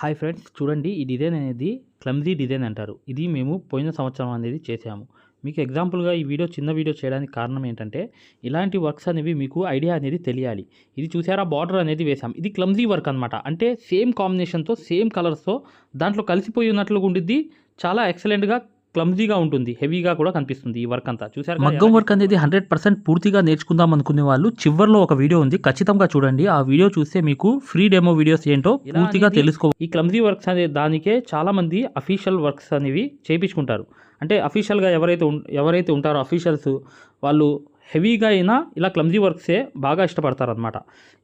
Hi friends చూడండి ఈ design అనేది క్లమ్జీ డిజైన్ అంటారు. ఇది మేము పోయిన సంవత్సరం అనేది చేసాము. మీకు ఎగ్జాంపుల్గా ఈ వీడియో చిన్న వీడియో చేయడానికి కారణం ఏంటంటే ఇలాంటి వర్క్స్ అనేవి మీకు ఐడియా అనేది తెలియాలి. ఇది చూసారా బార్డర్ అనేది వేసాం. ఇది క్లమ్జీ వర్క్ అనమాట అంటే సేమ్ కాంబినేషన్తో సేమ్ కలర్స్తో దాంట్లో కలిసిపోయి ఉన్నట్లుగా ఉండిద్ది. చాలా ఎక్సలెంట్గా క్లమ్జీగా ఉంటుంది హెవీగా కూడా కనిపిస్తుంది ఈ వర్క్ అంతా. చూసారు మగ్గం వర్క్ అనేది హండ్రెడ్ పర్సెంట్ పూర్తిగా నేర్చుకుందాం అనుకునే వాళ్ళు చివర్లో ఒక వీడియో ఉంది ఖచ్చితంగా చూడండి. ఆ వీడియో చూస్తే మీకు ఫ్రీ డెమో వీడియోస్ ఏంటో పూర్తిగా తెలుసుకో ఈ క్లమ్జీ వర్క్స్ అనే దానికే చాలా మంది అఫీషియల్ వర్క్స్ అనేవి చేయించుకుంటారు. అంటే అఫీషియల్గా ఎవరైతే ఎవరైతే ఉంటారో అఫీషియల్స్ వాళ్ళు హెవీగా అయినా ఇలా క్లమ్జీ వర్క్సే బాగా ఇష్టపడతారనమాట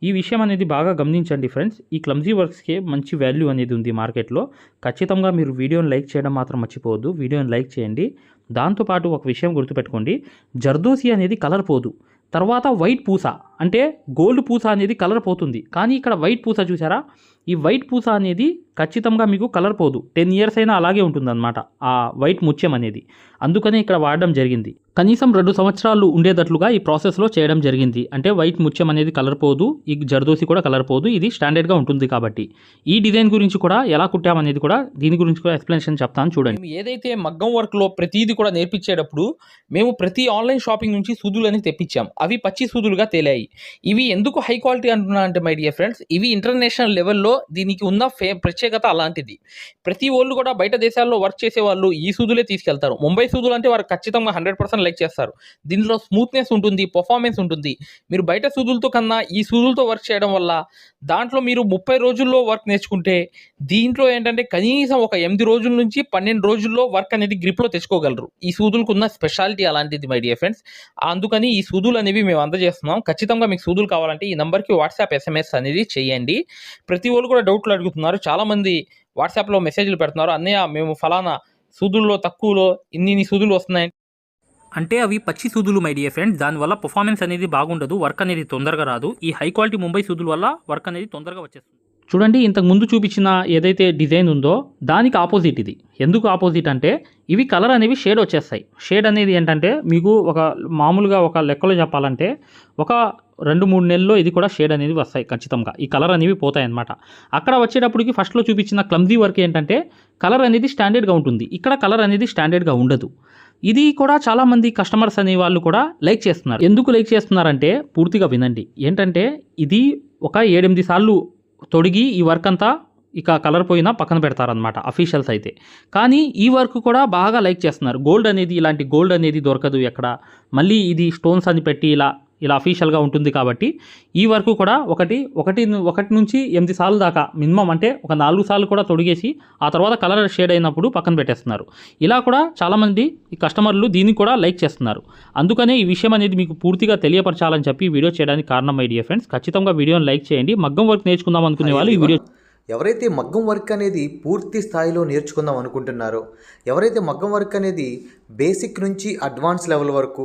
ఈ విషయం అనేది బాగా గమనించండి ఫ్రెండ్స్. ఈ క్లమ్జీ వర్క్స్కి మంచి వాల్యూ అనేది ఉంది మార్కెట్లో. ఖచ్చితంగా మీరు వీడియోని లైక్ చేయడం మాత్రం మర్చిపోవద్దు. వీడియోని లైక్ చేయండి. దాంతోపాటు ఒక విషయం గుర్తుపెట్టుకోండి. జర్దోసి అనేది కలర్ పోదు. తర్వాత వైట్ పూస. అంటే గోల్డ్ పూస అనేది కలర్ పోతుంది. కానీ ఇక్కడ వైట్ పూస చూసారా ఈ వైట్ పూస అనేది ఖచ్చితంగా మీకు కలర్ పోదు. టెన్ ఇయర్స్ అయినా అలాగే ఉంటుందన్నమాట ఆ వైట్ ముత్యం అనేది. అందుకనే ఇక్కడ వాడడం జరిగింది. కనీసం రెండు సంవత్సరాలు ఉండేటట్లుగా ఈ ప్రాసెస్లో చేయడం జరిగింది. అంటే వైట్ ముత్యం అనేది కలర్ పోదు. ఈ జర్దోసి కూడా కలర్ పోదు. ఇది స్టాండర్డ్గా ఉంటుంది కాబట్టి. ఈ డిజైన్ గురించి కూడా ఎలా కుట్టామనేది కూడా దీని గురించి కూడా ఎక్స్ప్లెనేషన్ చెప్తాను చూడండి. ఏదైతే మగ్గం వర్క్లో ప్రతిదీ కూడా నేర్పించేటప్పుడు మేము ప్రతి ఆన్లైన్ షాపింగ్ నుంచి సూదులు అనేది తెప్పించాం. అవి పచ్చి సూదులుగా తేలాయి. ఇవి ఎందుకు హై క్వాలిటీ అంటున్నా అంటే మై డియర్ ఫ్రెండ్స్ ఇవి ఇంటర్నేషనల్ లెవెల్లో దీనికి ఉన్న ఫే ప్రత్యేకత అలాంటిది. ప్రతి వాళ్ళు కూడా బయట దేశాల్లో వర్క్ చేసే వాళ్ళు ఈ సూదులే తీసుకెళ్తారు. ముంబై సూదులు అంటే వారు ఖచ్చితంగా హండ్రెడ్ పర్సెంట్ లైక్ చేస్తారు. దీనిలో స్మూత్నెస్ ఉంటుంది పర్ఫార్మెన్స్ ఉంటుంది. మీరు బయట సూదులతో కన్నా ఈ సూదులతో వర్క్ చేయడం వల్ల దాంట్లో మీరు ముప్పై రోజుల్లో వర్క్ నేర్చుకుంటే దీంట్లో ఏంటంటే కనీసం ఒక ఎనిమిది రోజుల నుంచి పన్నెండు రోజుల్లో వర్క్ అనేది గ్రిప్లో తెచ్చుకోగలరు. ఈ సూదులకు ఉన్న స్పెషాలిటీ అలాంటిది మై డియర్ ఫ్రెండ్స్. అందుకని ఈ సూదులు అనేవి మేము అందజేస్తున్నాం. ఖచ్చితంగా మీకు సూదులు కావాలంటే ఈ నెంబర్కి వాట్సాప్ ఎస్ఎంఎస్ అనేది చేయండి. ప్రతి వాళ్ళు కూడా డౌట్లు అడుగుతున్నారు. చాలామంది వాట్సాప్లో మెసేజ్లు పెడుతున్నారు. అన్నయ్య మేము ఫలానా సూదుల్లో తక్కువలో ఇన్ని ఇన్ని సూదులు వస్తున్నాయి అంటే అవి పచ్చి సూదులు మై డియర్ ఫ్రెండ్ దానివల్ల పర్ఫార్మెన్స్ అనేది బాగుండదు. వర్క్ అనేది తొందరగా రాదు. ఈ హై క్వాలిటీ ముంబై సూదుల వల్ల వర్క్ అనేది తొందరగా వచ్చేస్తుంది. చూడండి ఇంతకు ముందు చూపించిన ఏదైతే డిజైన్ ఉందో దానికి ఆపోజిట్ ఇది. ఎందుకు ఆపోజిట్ అంటే ఇవి కలర్ అనేవి షేడ్ వచ్చేస్తాయి. షేడ్ అనేది ఏంటంటే మీకు ఒక మామూలుగా ఒక లెక్కలో చెప్పాలంటే ఒక రెండు మూడు నెలల్లో ఇది కూడా షేడ్ అనేది వస్తాయి ఖచ్చితంగా. ఈ కలర్ అనేవి పోతాయి అన్నమాట అక్కడ వచ్చేటప్పటికి ఫస్ట్లో చూపించిన క్లమ్జీ వర్క్ ఏంటంటే కలర్ అనేది స్టాండర్డ్గా ఉంటుంది. ఇక్కడ కలర్ అనేది స్టాండర్డ్గా ఉండదు. ఇది కూడా చాలామంది కస్టమర్స్ అనే వాళ్ళు కూడా లైక్ చేస్తున్నారు. ఎందుకు లైక్ చేస్తున్నారంటే పూర్తిగా వినండి. ఏంటంటే ఇది ఒక ఏడెనిమిది సార్లు తొడిగి ఈ వర్క్ అంతా ఇక కలర్ పోయినా పక్కన పెడతారనమాట అఫీషియల్స్ అయితే. కానీ ఈ వర్క్ కూడా బాగా లైక్ చేస్తున్నారు. గోల్డ్ అనేది ఇలాంటి గోల్డ్ అనేది దొరకదు ఎక్కడ. మళ్ళీ ఇది స్టోన్స్ అని పెట్టి ఇలా ఇలా అఫీషియల్గా ఉంటుంది కాబట్టి ఈ వర్క్ కూడా ఒకటి ఒకటి ఒకటి నుంచి ఎనిమిది సార్లు దాకా మినిమం అంటే ఒక నాలుగు సార్లు కూడా తొడిగేసి ఆ తర్వాత కలర్ షేడ్ అయినప్పుడు పక్కన పెట్టేస్తున్నారు. ఇలా కూడా చాలామంది ఈ కస్టమర్లు దీన్ని కూడా లైక్ చేస్తున్నారు. అందుకనే ఈ విషయం అనేది మీకు పూర్తిగా తెలియపరచాలని చెప్పి వీడియో చేయడానికి కారణం మై డియర్ ఫ్రెండ్స్. ఖచ్చితంగా వీడియోని లైక్ చేయండి. మగ్గం వర్క్ నేర్చుకుందాం అనుకునే వాళ్ళు ఈ వీడియో ఎవరైతే మగ్గం వర్క్ అనేది పూర్తి స్థాయిలో నేర్చుకుందాం అనుకుంటున్నారో ఎవరైతే మగ్గం వర్క్ అనేది బేసిక్ నుంచి అడ్వాన్స్ లెవెల్ వరకు